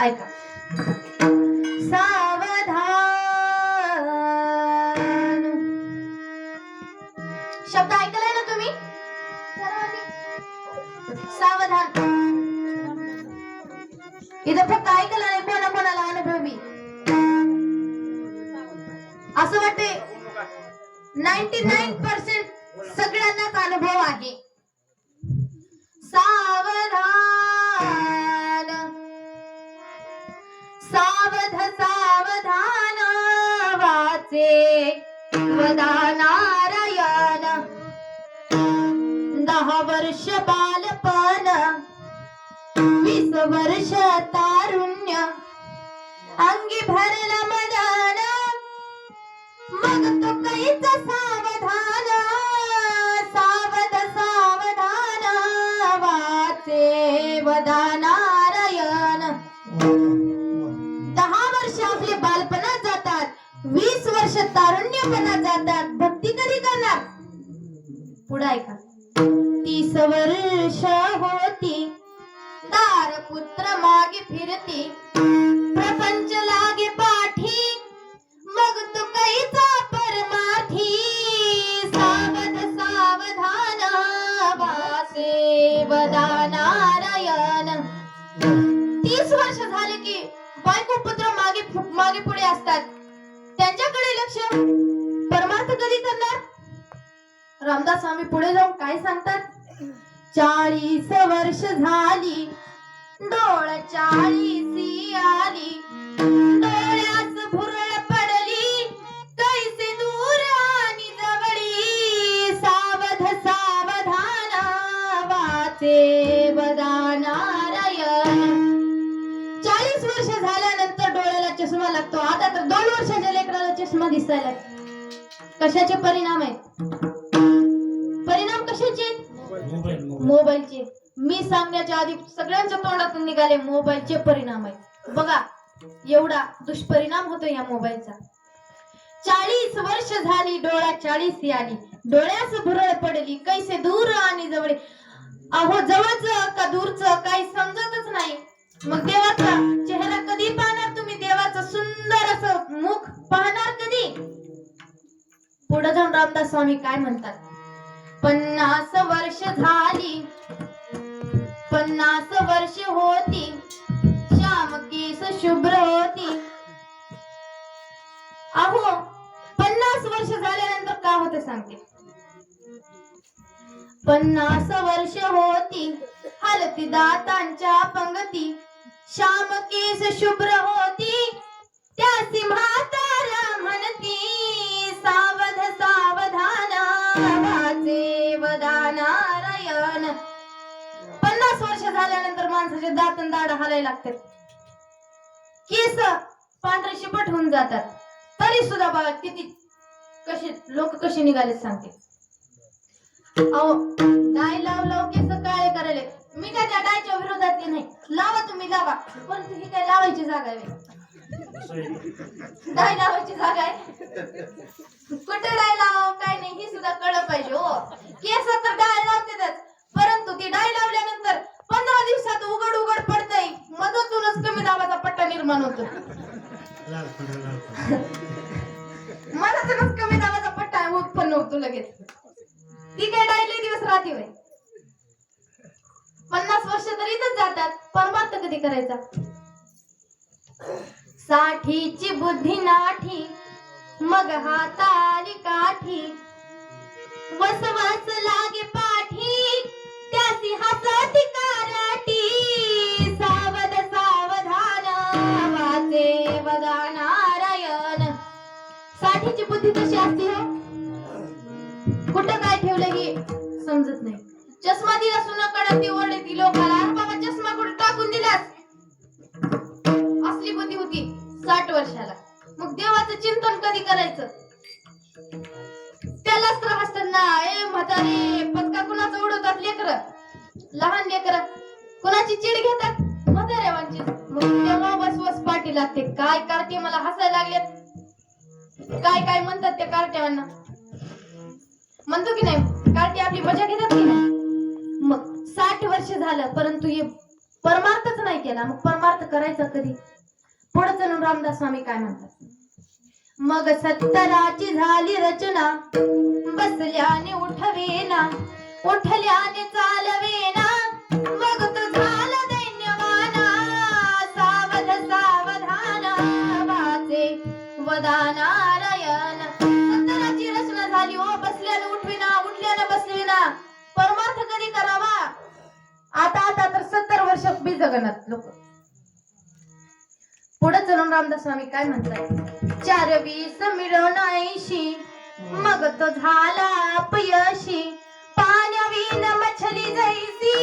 ऐका. सावधान. शब्द ऐकलाय ना तुम्ही? सावधान. इथं फक्त ऐकलं नाही कोणा कोणाला अनुभवी असं वाटते नाईन्टी नाईन पर्सेंट सगळ्यांनाच अनुभव आहे. सावधान. वाचे वदा नारायण. दहा वर्ष बालपण वीस वर्ष तारुण्य. अंगी भरला मदान मग तो कैच सावधान? सावध सावधान वाचे वदा नारायण. दहा वर्ष आपले बालपण वीस वर्ष तारुण्यपणात जातात भक्ती कधी करणार? पुढे ऐका. तीस वर्ष होती तार पुत्र मागे फिरती प्रपंच लागे पाठी मग तो कैचा परमार्थी? सावध सावधान वासे वदानारायण तीस वर्ष झाले की बायको पुत्र मागे मागे पुढे असतात. त्यांच्याकडे लक्ष. परमार्थ कधी करणार? रामदास स्वामी पुढे जाऊन काय सांगतात? चाळीस वर्ष झाली डोळ चाळीसी आली. लागतो. आता तर दोन वर्षाच्या लेकराला चष्मा दिसायला. कशाचे परिणाम आहेत? परिणाम कशाचे? मोबाईलचे. मी सांगण्याच्या आधी सगळ्यांच्या तोंडातून निघाले मोबाईलचे परिणाम आहेत. बघा एवढा दुष्परिणाम होतो या मोबाईलचा. चाळीस वर्ष झाली डोळा चाळीस आली डोळ्यास भुरळ पडली कैसे दूर आणि जवळ. अहो जवळच का दूरच काही समजतच नाही. मग देवाचा चेहरा कधी पाहणार तुम्ही? सुंदर असं मुख पाहणार कधी? पुढे जाऊन रामदास स्वामी काय म्हणतात? पन्नास वर्ष झाली पन्नास वर्ष होती श्याम केस शुभ्र होती. अहो पन्नास वर्ष झाल्यानंतर का होते सांगते? पन्नास वर्ष होती हलती दातांच्या पंगती श्याम केस शुभ्र होती. त्यासी म्हातारा म्हणती सावध सावधान वाचे वदा नारायण पन्नास वर्ष झाल्यानंतर माणसाचे दात दाड हालायला लागतात. केस पांढरे शिपट होऊन जातात. तरी सुद्धा बघा किती कसे लोक कसे निघाले सांगते. अहो डाय लाव लाव केस काळे करायले. मी काय त्या डायच्या विरोधात नाही. लावा तुम्ही लावा. पण ही काय लावायची जागा आहे. काय लावायची जागा आहे? कुठे डाय हो? काय नाही ही सुद्धा कळलं पाहिजे हो. केस तर डाय लावतेच परंतु ती डाय लावल्यानंतर पंधरा दिवसात उघड उघड पडतय. मधूनच कमी दाबाचा पट्टा निर्माण होतो. मधातूनच कमी दाबाचा पट्टा उत्पन्न होतो लगेच. ती काय डायले दिवस राहते वय पन्नास वर्ष तर इथंच जातात. परमार्थ कधी करायचा? साठीची बुद्धी नाठी मग हाताली काठी. वसवास लागे पाठी त्यासी हसती काराटी. सावध सावधान वाचे वदा नारायण. साठीची बुद्धी तशी असते हो? कुठं काय ठेवलं हे? समजत नाही. चष्मा दिला सुना कडक ती ओरडे ती लोकाला चिंतन कधी करायचं? त्यालाच तर त्यांना. ए म्हातारे पत्का कुणाचं उडवतात लेकर? लहान लेकर. कुणाची चिड घेतात? म्हाताऱ्यावांची मग तेव्हा वसवस पाठी लागते. काय कार्टे मला हसायला लागलेत? काय काय म्हणतात त्या कार्ट्यावांना म्हणतो की नाही कार्टे आपली मजा घेतात की नाही? मग साठ वर्ष झालं परंतु हे परमार्थच नाही केला. मग परमार्थ करायचा कधी? पुढे चलून रामदास स्वामी काय म्हणतात? मग सत्तराची झाली रचना. बसल्याने उठवेना उठल्याने चालवेना. मग तो झाला दैन्यवाना सावध सावधान वाचे वदानारायण सत्तराची रचना झाली ओ बसल्याने उठविना उठल्याने बसविना. परमार्थ कधी करावा? आता आता तर सत्तर वर्ष बी जगनात लोक पुढे चलून रामदास स्वामी काय म्हणतात? चार वीस मिळून ऐशी मग तो झाला अपयशी. पाण्यावीन मछली जैसी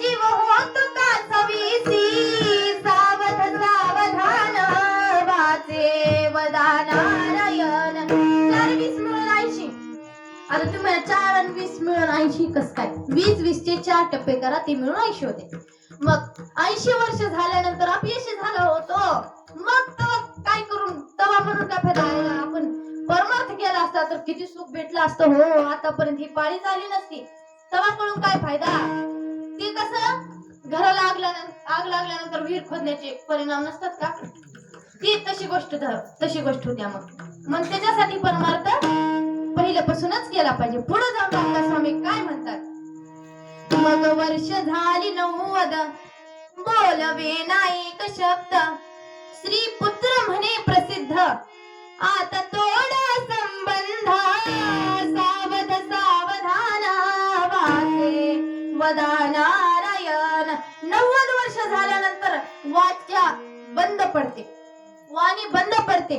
जीव होतो का सवीसी? सावध सावधान वाचे वदानारायण. चार वीस मिळून ऐंशी. आता तुम्हाला चार आणि वीस मिळून ऐंशी कस काय? वीस वीसचे चार टप्पे करा ते मिळून ऐंशी होते. मग ऐंशी वर्ष झाल्यानंतर अपयशी झाला होतो. मग तवा काय करून तवा म्हणून काय फायदा आहे? आपण परमार्थ केला असता तर किती सुख भेटलं असतं. हो आतापर्यंत ही पाळी झाली नसती. तवा करून काय फायदा? ते कसं? घराला आग आग लागल्यानंतर विहीर खोदण्याचे परिणाम नसतात का? ती तशी गोष्ट धर- तशी गोष्ट होत्या मग. मग त्याच्यासाठी परमार्थ पहिल्यापासूनच केला पाहिजे. पुढे जाऊन स्वामी काय म्हणतात? मग वर्ष झाली नव्वद. बोलवे नाही एक शब्द. श्री पुत्र म्हणे प्रसिद्ध. आता तोडा संबंध. सावध सावधान वाचे. वदा नारायण नव्वद वर्ष झाल्यानंतर वाच्या बंद पडते. वाणी बंद पडते.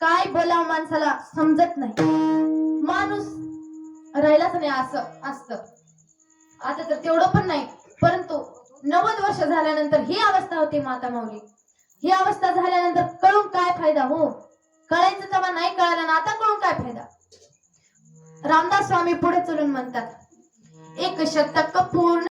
काय बोला माणसाला समजत नाही. माणूस राहिलाच नाही असं असत. आता तर तेवढं पण नाही. परंतु नव्वद वर्ष झाल्यानंतर ही अवस्था होती माता माऊली. ही अवस्था झाल्यानंतर कळून काय फायदा हो? कळायचं तेव्हा नाही कळालं ना आता कळून काय फायदा? रामदास स्वामी पुढे चलून म्हणतात एक शतक पूर्ण